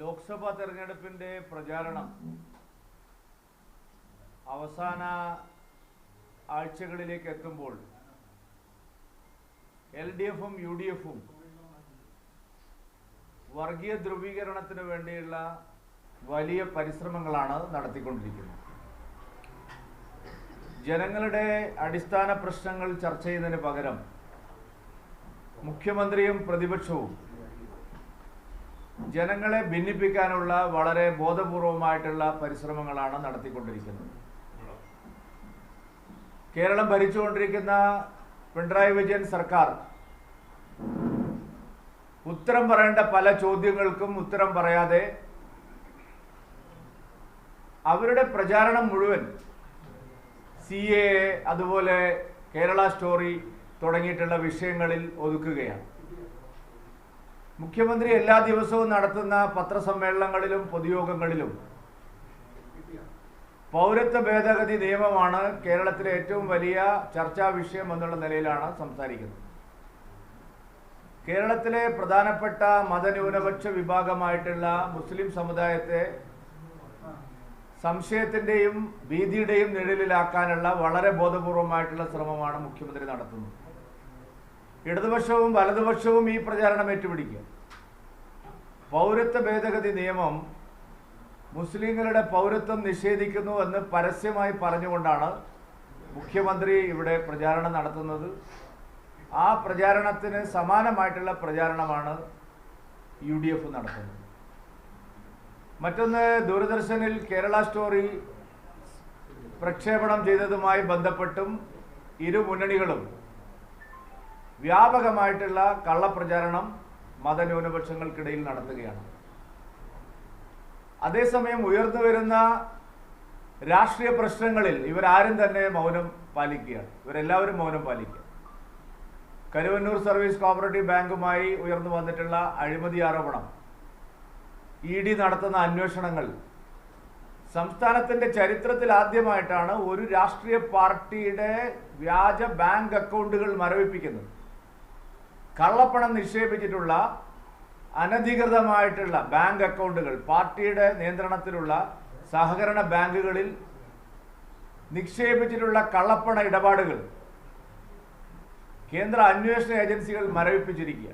ലോക്സഭാ തെരഞ്ഞെടുപ്പിന്റെ പ്രചാരണം അവസാന ആഴ്ചകളിലേക്ക് എത്തുമ്പോൾ എൽ ഡി എഫും യു ഡി എഫും വർഗീയ ധ്രുവീകരണത്തിന് വേണ്ടിയുള്ള വലിയ പരിശ്രമങ്ങളാണ് നടത്തിക്കൊണ്ടിരിക്കുന്നത്. ജനങ്ങളുടെ അടിസ്ഥാന പ്രശ്നങ്ങൾ ചർച്ച ചെയ്യുന്നതിന് പകരം മുഖ്യമന്ത്രിയും പ്രതിപക്ഷവും ജനങ്ങളെ ഭിന്നിപ്പിക്കാനുള്ള വളരെ ബോധപൂർവമായിട്ടുള്ള പരിശ്രമങ്ങളാണ് നടത്തിക്കൊണ്ടിരിക്കുന്നത്. കേരളം ഭരിച്ചുകൊണ്ടിരിക്കുന്ന പിണറായി വിജയൻ സർക്കാർ ഉത്തരം പറയേണ്ട പല ചോദ്യങ്ങൾക്കും ഉത്തരം പറയാതെ അവരുടെ പ്രചാരണം മുഴുവൻ സി എ അതുപോലെ കേരള സ്റ്റോറി തുടങ്ങിയിട്ടുള്ള വിഷയങ്ങളിൽ ഒതുക്കുകയാണ്. മുഖ്യമന്ത്രി എല്ലാ ദിവസവും നടത്തുന്ന പത്രസമ്മേളനങ്ങളിലും പൊതുയോഗങ്ങളിലും പൗരത്വ ഭേദഗതി നിയമമാണ് കേരളത്തിലെ ഏറ്റവും വലിയ ചർച്ചാ വിഷയം എന്നുള്ള നിലയിലാണ് സംസാരിക്കുന്നത്. കേരളത്തിലെ പ്രധാനപ്പെട്ട മതന്യൂനപക്ഷ വിഭാഗമായിട്ടുള്ള മുസ്ലിം സമുദായത്തെ സംശയത്തിന്റെയും ഭീതിയുടെയും നിഴലിലാക്കാനുള്ള വളരെ ബോധപൂർവമായിട്ടുള്ള ശ്രമമാണ് മുഖ്യമന്ത്രി നടത്തുന്നത്. ഇടതുപക്ഷവും വലതുപക്ഷവും ഈ പ്രചാരണം ഏറ്റുപിടിക്കുക പൗരത്വ ഭേദഗതി നിയമം മുസ്ലിങ്ങളുടെ പൗരത്വം നിഷേധിക്കുന്നു എന്ന് പരസ്യമായി പറഞ്ഞുകൊണ്ടാണ് മുഖ്യമന്ത്രി ഇവിടെ പ്രചാരണം നടത്തുന്നത്. ആ പ്രചാരണത്തിന് സമാനമായിട്ടുള്ള പ്രചാരണമാണ് യു ഡി എഫ് നടത്തുന്നത്. മറ്റൊന്ന് ദൂരദർശനിൽ കേരള സ്റ്റോറി പ്രക്ഷേപണം ചെയ്തതുമായി ബന്ധപ്പെട്ടും ഇരു മുന്നണികളും വ്യാപകമായിട്ടുള്ള കള്ളപ്രചാരണം മതന്യൂനപക്ഷങ്ങൾക്കിടയിൽ നടത്തുകയാണ്. അതേസമയം ഉയർന്നു വരുന്ന രാഷ്ട്രീയ പ്രശ്നങ്ങളിൽ ഇവരാരും തന്നെ മൗനം പാലിക്കുകയാണ്. ഇവരെല്ലാവരും മൗനം പാലിക്കുക. കരുവന്നൂർ സർവീസ് കോപ്പറേറ്റീവ് ബാങ്കുമായി ഉയർന്നു വന്നിട്ടുള്ള അഴിമതി ആരോപണം ഇ ഡി നടത്തുന്ന അന്വേഷണങ്ങൾ സംസ്ഥാനത്തിന്റെ ചരിത്രത്തിൽ ആദ്യമായിട്ടാണ് ഒരു രാഷ്ട്രീയ പാർട്ടിയുടെ വ്യാജ ബാങ്ക് അക്കൗണ്ടുകൾ മരവിപ്പിക്കുന്നത്. കള്ളപ്പണം നിക്ഷേപിച്ചിട്ടുള്ള അനധികൃതമായിട്ടുള്ള ബാങ്ക് അക്കൗണ്ടുകൾ പാർട്ടിയുടെ നിയന്ത്രണത്തിലുള്ള സഹകരണ ബാങ്കുകളിൽ നിക്ഷേപിച്ചിട്ടുള്ള കള്ളപ്പണ ഇടപാടുകൾ. കേന്ദ്ര അന്വേഷണ ഏജൻസികൾ മരവിപ്പിച്ചിരിക്കുക.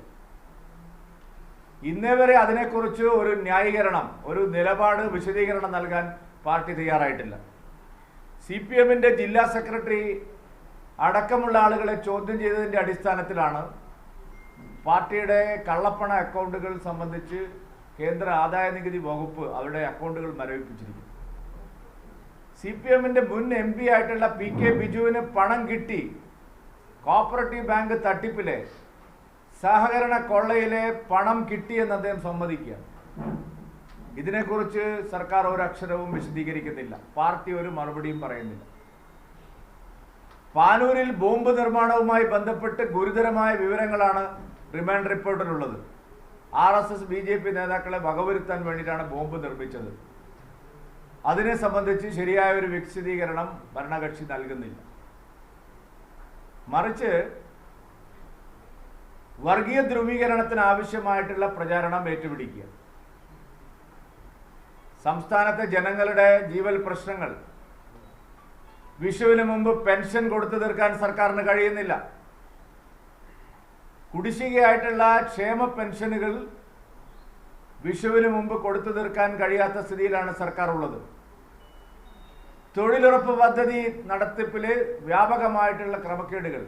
ഇന്നേ വരെ അതിനെക്കുറിച്ച് ഒരു ന്യായീകരണം ഒരു നിലപാട് വിശദീകരണം നൽകാൻ പാർട്ടി തയ്യാറായിട്ടില്ല. സി പി എമ്മിന്റെ ജില്ലാ സെക്രട്ടറി അടക്കമുള്ള ആളുകളെ ചോദ്യം ചെയ്തതിന്റെ അടിസ്ഥാനത്തിലാണ് പാർട്ടിയുടെ കള്ളപ്പണ അക്കൗണ്ടുകൾ സംബന്ധിച്ച് കേന്ദ്ര ആദായ നികുതി വകുപ്പ് അവരുടെ അക്കൗണ്ടുകൾ മരവിപ്പിച്ചിരിക്കുന്നു. സി പി എമ്മിന്റെ മുൻ എം പി ആയിട്ടുള്ള പി കെ ബിജുവിന് പണം കിട്ടി. കോപ്പറേറ്റീവ് ബാങ്ക് തട്ടിപ്പിലെ സഹകരണ കൊള്ളയിലെ പണം കിട്ടിയെന്ന് അദ്ദേഹം സമ്മതിക്കുകയാണ്. ഇതിനെക്കുറിച്ച് സർക്കാർ ഒരു അക്ഷരവും വിശദീകരിക്കുന്നില്ല. പാർട്ടി ഒരു മറുപടിയും പറയുന്നില്ല. പാനൂരിൽ ബോംബ് നിർമ്മാണവുമായി ബന്ധപ്പെട്ട് ഗുരുതരമായ വിവരങ്ങളാണ് remand റിപ്പോർട്ടിലുള്ളത്. R S S B J P നേതാക്കളെ വകവരുത്താൻ വേണ്ടിയിട്ടാണ് ബോംബ് നിർമ്മിച്ചത്. അതിനെ സംബന്ധിച്ച് ശരിയായ ഒരു വിശദീകരണം ഭരണകക്ഷി നൽകുന്നില്ല. മറിച്ച് വർഗീയ ധ്രുവീകരണത്തിന് ആവശ്യമായിട്ടുള്ള പ്രചാരണം ഏറ്റുപിടിക്കുക. സംസ്ഥാനത്തെ ജനങ്ങളുടെ ജീവൽ പ്രശ്നങ്ങൾ. വിഷുവിന് മുമ്പ് പെൻഷൻ കൊടുത്തു തീർക്കാൻ സർക്കാരിന് കഴിയുന്നില്ല. കുടിശ്ശികയായിട്ടുള്ള ക്ഷേമ പെൻഷനുകൾ വിഷുവിന് മുമ്പ് കൊടുത്തു തീർക്കാൻ കഴിയാത്ത സ്ഥിതിയിലാണ് സർക്കാർ ഉള്ളത് തൊഴിലുറപ്പ് പദ്ധതി നടത്തിപ്പിൽ വ്യാപകമായിട്ടുള്ള ക്രമക്കേടുകൾ.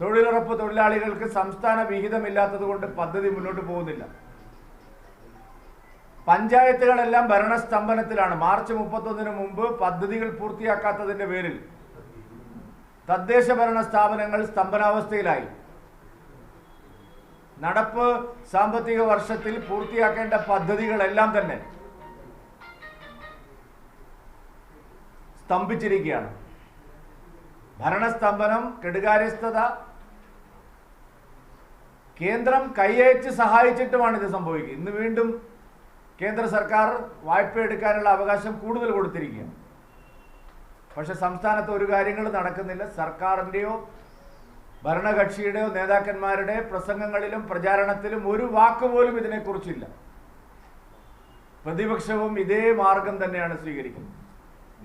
തൊഴിലുറപ്പ് തൊഴിലാളികൾക്ക് സംസ്ഥാന വിഹിതമില്ലാത്തത് കൊണ്ട് പദ്ധതി മുന്നോട്ട് പോകുന്നില്ല. പഞ്ചായത്തുകളെല്ലാം ഭരണസ്തംഭനത്തിലാണ്. മാർച്ച് മുപ്പത്തൊന്നിന് മുമ്പ് പദ്ധതികൾ പൂർത്തിയാക്കാത്തതിന്റെ പേരിൽ തദ്ദേശ ഭരണ സ്ഥാപനങ്ങൾ സ്തംഭനാവസ്ഥയിലായി. നടപ്പ് സാമ്പത്തിക വർഷത്തിൽ പൂർത്തിയാക്കേണ്ട പദ്ധതികളെല്ലാം തന്നെ സ്തംഭിച്ചിരിക്കുകയാണ്. ഭരണസ്തംഭനം കെടുകാര്യസ്ഥത കേന്ദ്രം കൈയച്ച് സഹായിച്ചിട്ടുമാണ് ഇത് സംഭവിക്കുക. ഇന്ന് വീണ്ടും കേന്ദ്ര സർക്കാർ വായ്പ എടുക്കാനുള്ള അവകാശം കൂടുതൽ കൊടുത്തിരിക്കുകയാണ്. പക്ഷെ സംസ്ഥാനത്ത് ഒരു കാര്യങ്ങൾ നടക്കുന്നില്ല. സർക്കാരിന്റെയോ ഭരണകക്ഷിയുടെയോ നേതാക്കന്മാരുടെ പ്രസംഗങ്ങളിലും പ്രചാരണത്തിലും ഒരു വാക്ക് പോലും ഇതിനെക്കുറിച്ചില്ല. പ്രതിപക്ഷവും ഇതേ മാർഗം തന്നെയാണ് സ്വീകരിക്കുന്നത്.